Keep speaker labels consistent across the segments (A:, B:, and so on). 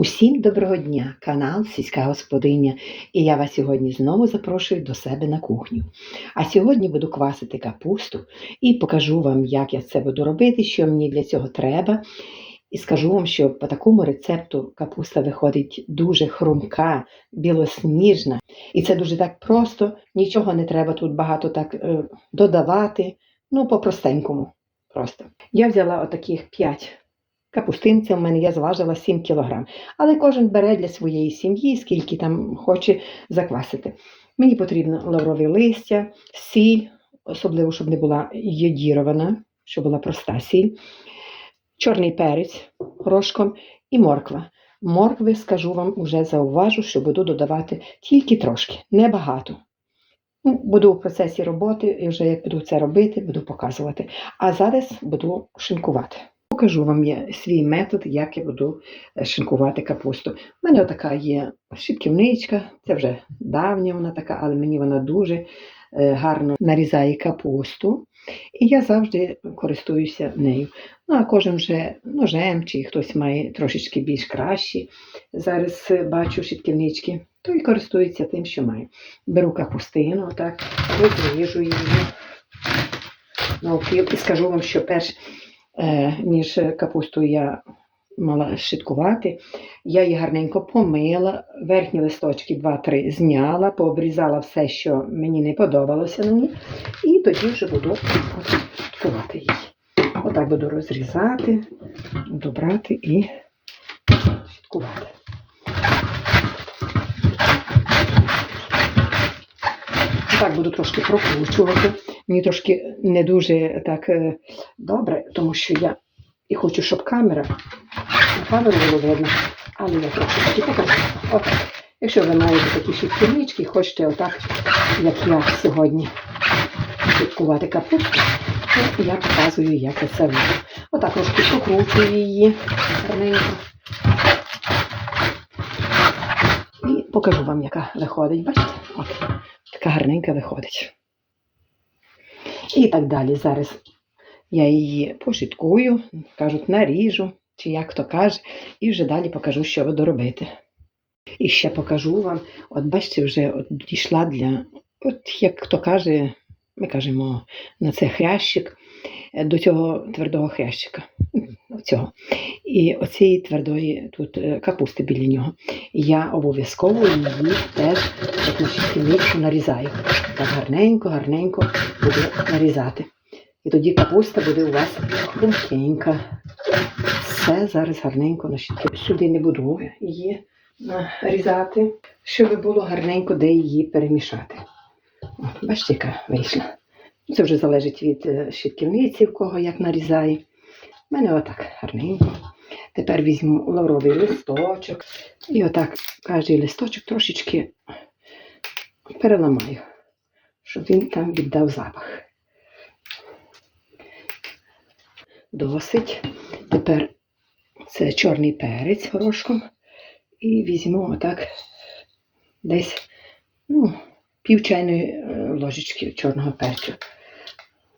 A: Усім доброго дня, канал Сільська Господиня, і я вас сьогодні знову запрошую до себе на кухню. А сьогодні буду квасити капусту і покажу вам, як я це буду робити, що мені для цього треба. І скажу вам, що по такому рецепту капуста виходить дуже хрумка, білосніжна. І це дуже так просто, нічого не треба тут багато так е, додавати. Ну, по-простенькому. Просто. Я взяла отаких 5 капустинця в мене я зважила 7 кг. Але кожен бере для своєї сім'ї, скільки там хоче заквасити. Мені потрібно лаврове листя, сіль, особливо, щоб не була йодірована, щоб була проста сіль, чорний перець рожком і морква. Моркви, скажу вам, вже зауважу, що буду додавати тільки трошки, небагато. Ну, Буду в процесі роботи, і вже як буду це робити, буду показувати. А зараз буду шинкувати. Покажу вам я свій метод, як я буду е, шинкувати капусту. У мене така є шибківничка, це вже давня вона така, але мені вона дуже е, гарно нарізає капусту. І я завжди користуюся нею. Ну, а кожен вже ножем, чи хтось має трошечки більш кращі. Зараз е, бачу шибківнички, то і користується тим, що має. Беру капустину, так, розріжу її. Ну, і скажу вам, що перш ніж капусту я мала шиткувати. Я її гарненько помила, верхні листочки 2-3 зняла, пообрізала все, що мені не подобалося на ній, і тоді вже буду шиткувати її. Отак буду розрізати, буду брати і шиткувати. Так буду трошки прокручувати. Мені трошки не дуже так е, добре, тому що я і хочу, щоб камера, камеру було видно, але я трошки покажу. Отак. Якщо ви маєте такі шітківнички, хочете отак, як я сьогодні, шиткувати капусту, то я показую, як я це роблю. Отак трошки покручую її гарненько. І покажу вам, яка виходить. Бачите? От, така гарненька виходить. І так далі. Зараз я її пошиткую, кажуть, наріжу, чи як то каже, і вже далі покажу, що буду робити. І ще покажу вам, от бачите, вже от дійшла для, от як хто каже, ми кажемо на це хрящик, до цього твердого хрящика. Оцього. І оцієї твердої тут е, капусти біля нього. Я обов'язково її теж як на нарізаю. Так гарненько, гарненько буду нарізати. І тоді капуста буде у вас хрумкенька. Все зараз гарненько нашітки. Сюди не буду її нарізати, щоб було гарненько, де її перемішати. Бачите, яка вийшла. Це вже залежить від е, щитківниці, в кого як нарізає. У мене отак гарненько. Тепер візьму лавровий листочок. І отак кожен листочок трошечки переламаю, щоб він там віддав запах. Досить. Тепер це чорний перець горошком. І візьму отак десь ну, пів чайної е, ложечки чорного перцю.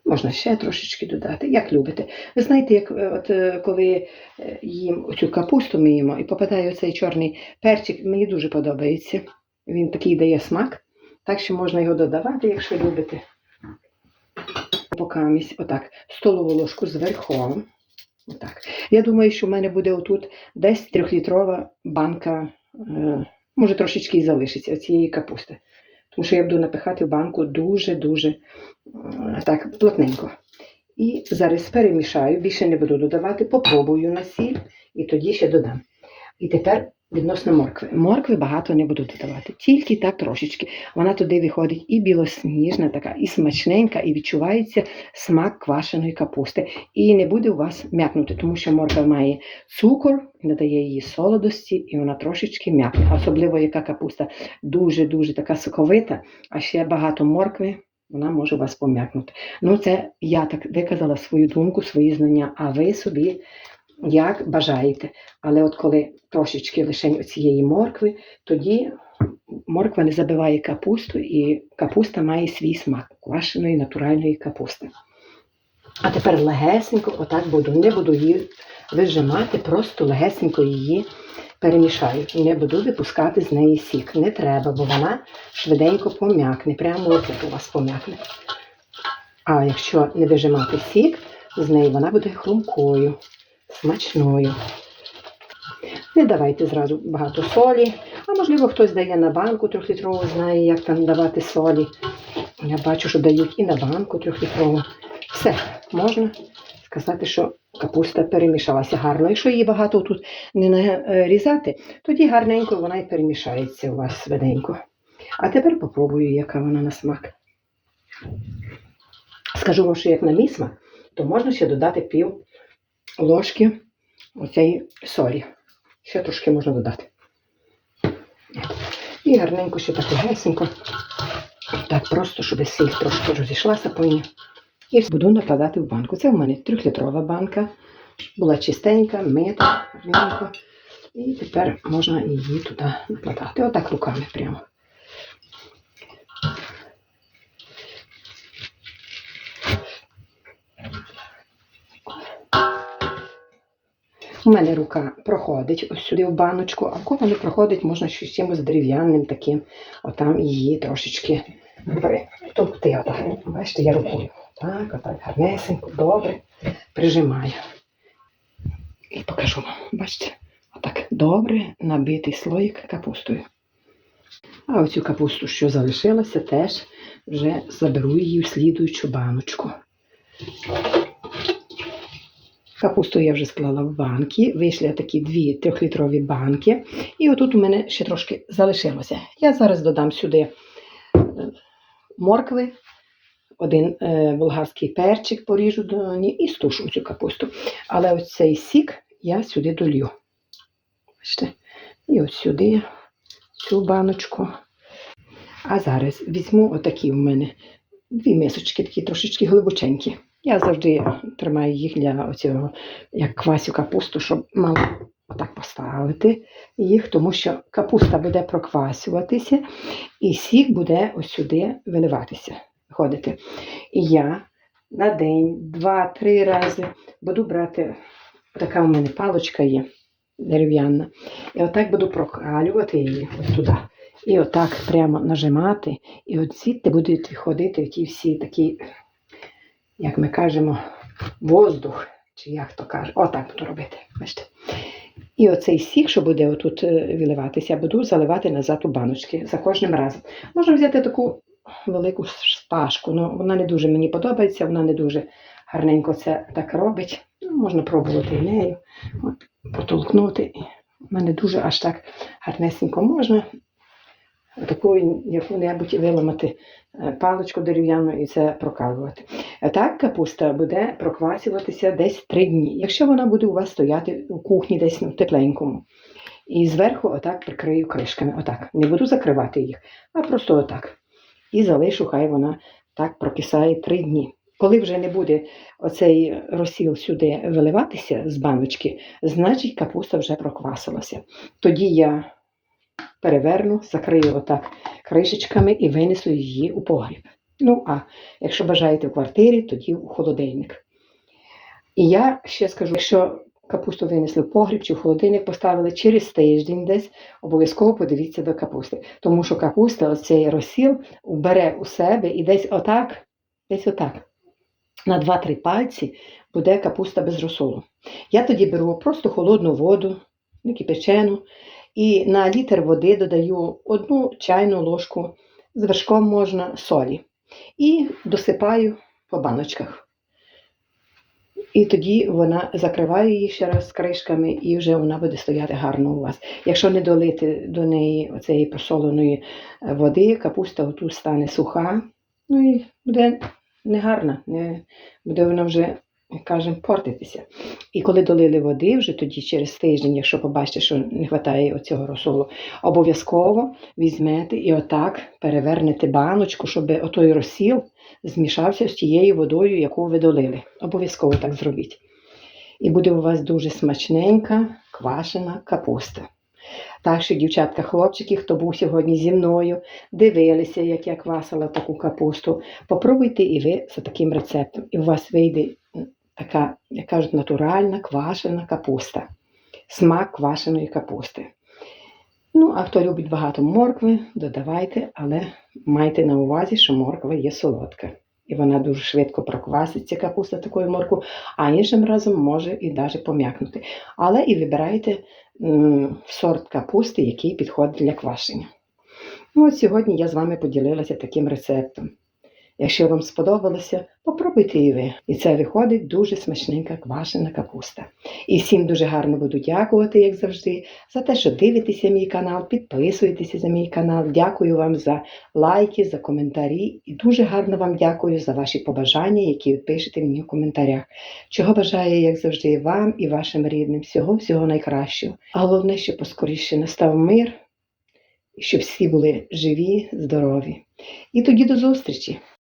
A: Можна ще трошечки додати, як любите. Ви знаєте, як е, от е, коли е, їм цю капусту ми і попадає оцей чорний перчик, мені дуже подобається. Він такий дає смак, так що можна його додавати, якщо любите. Покамість, отак, столову ложку з. Отак. Я думаю, що в мене буде отут десь трьохлітрова банка, може трошечки і залишиться цієї капусти. Тому що я буду напихати в банку дуже-дуже е, так плотненько. І зараз перемішаю, більше не буду додавати, попробую на сіль і тоді ще додам. І тепер відносно моркви. Моркви багато не буду додавати, тільки так трошечки. Вона туди виходить і білосніжна, така, і смачненька, і відчувається смак квашеної капусти. І не буде у вас м'якнути, тому що морква має цукор, надає її солодості, і вона трошечки м'якне. Особливо яка капуста дуже-дуже така соковита, а ще багато моркви. Вона може вас пом'якнути. Ну, це я так виказала свою думку, свої знання, а ви собі як бажаєте. Але от коли трошечки лише цієї моркви, тоді морква не забиває капусту, і капуста має свій смак квашеної натуральної капусти. А тепер легесенько, отак буду, не буду її вижимати, просто легесенько її перемішаю. Не буду випускати з неї сік. Не треба, бо вона швиденько пом'якне. Прямо отут у вас пом'якне. А якщо не вижимати сік, з неї вона буде хрумкою, смачною. Не давайте зразу багато солі. А можливо, хтось дає на банку трьохлітрову, знає, як там давати солі. Я бачу, що дають і на банку трьохлітрову. Все, можна сказати, що капуста перемішалася гарно. Якщо її багато тут не нарізати, тоді гарненько вона і перемішається у вас швиденько. А тепер попробую, яка вона на смак. Скажу вам, що як на мій смак, то можна ще додати пів ложки оцеї солі. Ще трошки можна додати. І гарненько ще так гесенько. Так просто, щоб сіль трошки розійшлася по ній. І буду накладати в банку. Це в мене трьохлітрова банка. Була чистенька, мита, гарненько. І тепер можна її туди накладати. Отак руками прямо. У мене рука проходить ось сюди в баночку, а в кого не проходить, можна щось чимось дерев'яним таким, отам її трошечки притовкти. Отак. Бачите, я рукою. Так, отак, гарнесенько, добре. Прижимаю. І покажу вам. Бачите, отак добре набитий слоїк капустою. А оцю капусту, що залишилася, теж вже заберу її в слідуючу баночку. Капусту я вже склала в банки, вийшли такі дві трьохлітрові банки. І отут у мене ще трошки залишилося. Я зараз додам сюди е, моркви, один е, болгарський перчик поріжу до нього і стушу цю капусту. Але ось цей сік я сюди долью. Бачите? І от сюди цю баночку. А зараз візьму отакі в мене дві мисочки, такі трошечки глибоченькі. Я завжди тримаю їх для оцього, як квасю капусту, щоб мало отак поставити їх, тому що капуста буде проквасюватися, і сік буде ось сюди виливатися, ходити. І я на день, два-три рази буду брати, така у мене палочка є дерев'яна. І отак буду прокалювати її ось туди. І отак прямо нажимати, і от звідти будуть виходити ті всі такі як ми кажемо, воздух, чи як то каже, отак буду робити. Бачите. І оцей сік, що буде отут е, виливатися, буду заливати назад у баночки за кожним разом. Можна взяти таку велику шпажку, але вона не дуже мені подобається, вона не дуже гарненько це так робить. Ну, Можна пробувати і нею, от, потолкнути. Вона не дуже аж так гарнесенько можна таку яку-небудь виламати е, паличку дерев'яну і це прокалувати. Так капуста буде проквасюватися десь три дні. Якщо вона буде у вас стояти у кухні десь ну, тепленькому. І зверху отак прикрию кришками. Отак. Не буду закривати їх, а просто отак. І залишу, хай вона так прокисає три дні. Коли вже не буде оцей розсіл сюди виливатися з баночки, значить капуста вже проквасилася. Тоді я переверну, закрию отак кришечками і винесу її у погріб. Ну, а якщо бажаєте в квартирі, тоді у холодильник. І я ще скажу, якщо капусту винесли в погріб чи в холодильник поставили через тиждень десь, обов'язково подивіться до капусти. Тому що капуста, оцей розсіл, бере у себе і десь отак, десь отак. На 2-3 пальці буде капуста без розсолу. Я тоді беру просто холодну воду, не кипячену, і на літр води додаю одну чайну ложку з вершком можна солі. І досипаю по баночках. І тоді вона закриваю її ще раз кришками, і вже вона буде стояти гарно у вас. Якщо не долити до неї оцеї посоленої води, капуста отут стане суха, ну і буде негарна, не, буде вона вже як кажемо, портитися. І коли долили води, вже тоді через тиждень, якщо побачите, що не вистачає оцього розсолу, обов'язково візьмете і отак перевернете баночку, щоб отой розсіл змішався з тією водою, яку ви долили. Обов'язково так зробіть. І буде у вас дуже смачненька квашена капуста. Так що, дівчатка, хлопчики, хто був сьогодні зі мною, дивилися, як я квасила таку капусту. Попробуйте і ви за таким рецептом. І у вас вийде така, як кажуть, натуральна квашена капуста. смак квашеної капусти. Ну, а хто любить багато моркви, додавайте, але майте на увазі, що морква є солодка. І вона дуже швидко прокваситься, капуста такою морквою, а іншим разом може і навіть пом'якнути. Але і вибирайте сорт капусти, який підходить для квашення. Ну, от сьогодні я з вами поділилася таким рецептом. Якщо вам сподобалося, попробуйте і ви. І це виходить дуже смачненька квашена капуста. І всім дуже гарно буду дякувати, як завжди, за те, що дивитеся мій канал, підписуєтеся за мій канал. Дякую вам за лайки, за коментарі. І дуже гарно вам дякую за ваші побажання, які ви пишете мені в коментарях. Чого бажаю, як завжди, вам і вашим рідним. Всього, всього найкращого. А головне, щоб поскоріше настав мир, щоб всі були живі, здорові. І тоді до зустрічі!